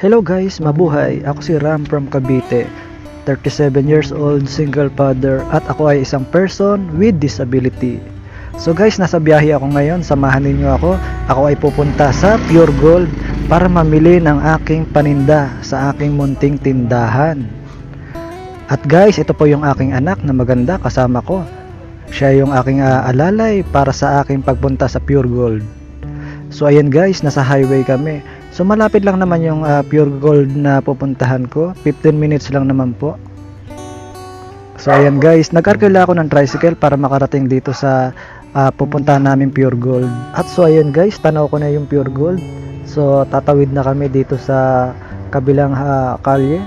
Hello guys, mabuhay. Ako si Ram from Cavite. 37 years old, single father at ako ay isang person with disability. So guys, nasa biyahe ako ngayon. Samahan ninyo ako. Ako ay pupunta sa Pure Gold para mamili ng aking paninda sa aking munting tindahan. At guys, ito po yung aking anak na maganda kasama ko. Siya yung aking ah, alalay para sa aking pagpunta sa Pure Gold. So ayan guys, nasa highway kami. So malapit lang naman yung ah, Pure Gold na pupuntahan ko. 15 minutes lang naman po. So ayan guys, nag-arkila ako ng tricycle para makarating dito sa ah, pupuntahan namin Pure Gold. At so ayan guys, tanaw ko na yung Pure Gold. So tatawid na kami dito sa kabilang ah, kalye.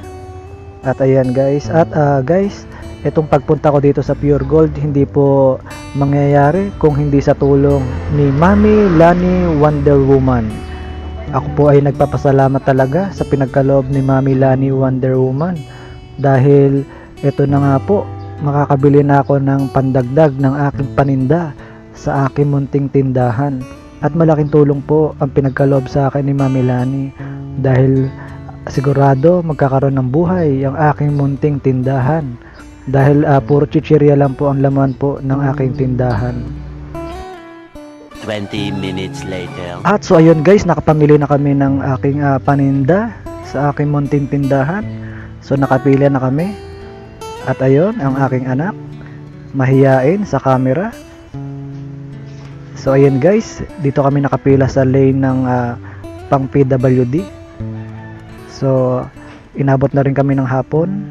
At ayan guys, at ah, guys, itong pagpunta ko dito sa Pure Gold hindi po mangyayari kung hindi sa tulong ni Mami Lani Wonder Woman. Ako po ay nagpapasalamat talaga sa pinagkaloob ni Mami Lani Wonder Woman. Dahil ito na nga po makakabili na ako ng pandagdag ng aking paninda sa aking munting tindahan. At malaking tulong po ang pinagkaloob sa akin ni Mami Lani. Dahil sigurado magkakaroon ng buhay ang aking munting tindahan. Dahil ah, puro chichirya lang po ang laman po ng aking tindahan 20 minutes later. At so ayun guys, nakapamili na kami ng aking ah, paninda sa aking munting tindahan. So nakapili na kami. At ayun, ang aking anak, mahiyain sa camera. So ayun guys, dito kami nakapila sa lane ng ah, pang PWD. So inabot na rin kami ng hapon.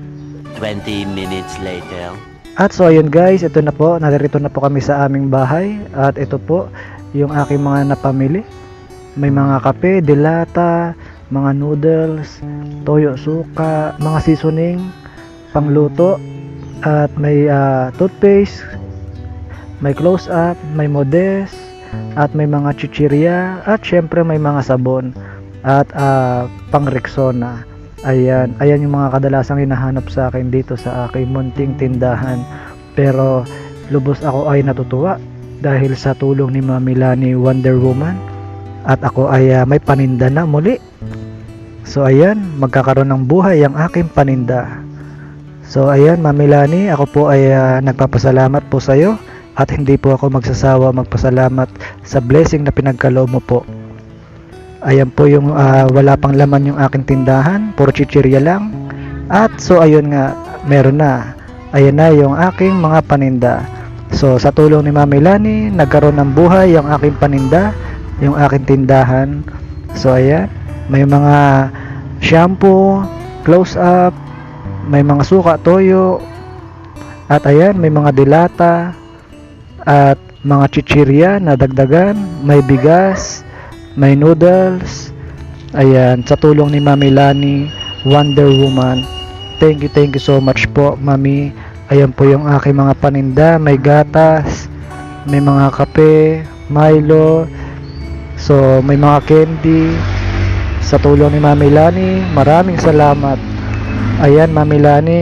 20 minutes later. At so ayun guys, ito na po, naririto na po kami sa aming bahay at ito po yung aking mga napamili. May mga kape, dilata, mga noodles, toyo suka, mga seasoning, pangluto at may ah, toothpaste, may close up, may modest at may mga chichirya at syempre may mga sabon at ah, pang Rexona. Ayan, ayan yung mga kadalasang hinahanap sa akin dito sa aking munting tindahan. Pero lubos ako ay natutuwa dahil sa tulong ni Mami Lani Wonder Woman at ako ay ah, may paninda na muli. So ayan, magkakaroon ng buhay ang aking paninda. So ayan, Mami Lani, ako po ay ah, nagpapasalamat po sa iyo at hindi po ako magsasawa magpasalamat sa blessing na pinagkaloob mo po. Ayan po yung ah, wala pang laman yung aking tindahan, puro chichirya lang. At so ayun nga, meron na. Ayan na yung aking mga paninda. So sa tulong ni Mami Lani, nagkaroon ng buhay yung aking paninda, yung aking tindahan. So ayan, may mga shampoo, close up, may mga suka, toyo, at ayan, may mga dilata, at mga chichirya na dagdagan, may bigas, may noodles. Ayan, sa tulong ni Mami Lani, Wonder Woman. Thank you, thank you so much po, Mami. Ayan po yung aking mga paninda, may gatas, may mga kape, Milo, so may mga candy. Sa tulong ni Mami Lani, maraming salamat. Ayan, Mami Lani,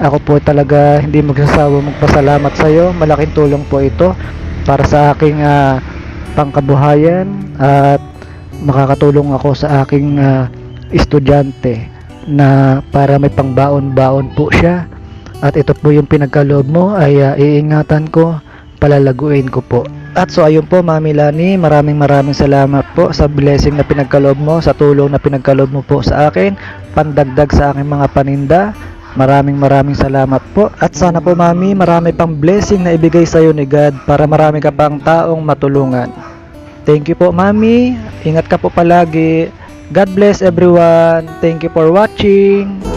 ako po talaga hindi magsasawa magpasalamat sa iyo. Malaking tulong po ito para sa aking ah, pangkabuhayan at makakatulong ako sa aking ah, estudyante na para may pangbaon-baon po siya. At ito po yung pinagkaloob mo ay ah, iingatan ko palalaguin ko po. At so ayun po Mami Lani maraming maraming salamat po sa blessing na pinagkaloob mo sa tulong na pinagkaloob mo po sa akin pandagdag sa aking mga paninda Maraming maraming salamat po at sana po mami marami pang blessing na ibigay sa iyo ni God para marami ka pang taong matulungan. Thank you po mami. Ingat ka po palagi. God bless everyone. Thank you for watching.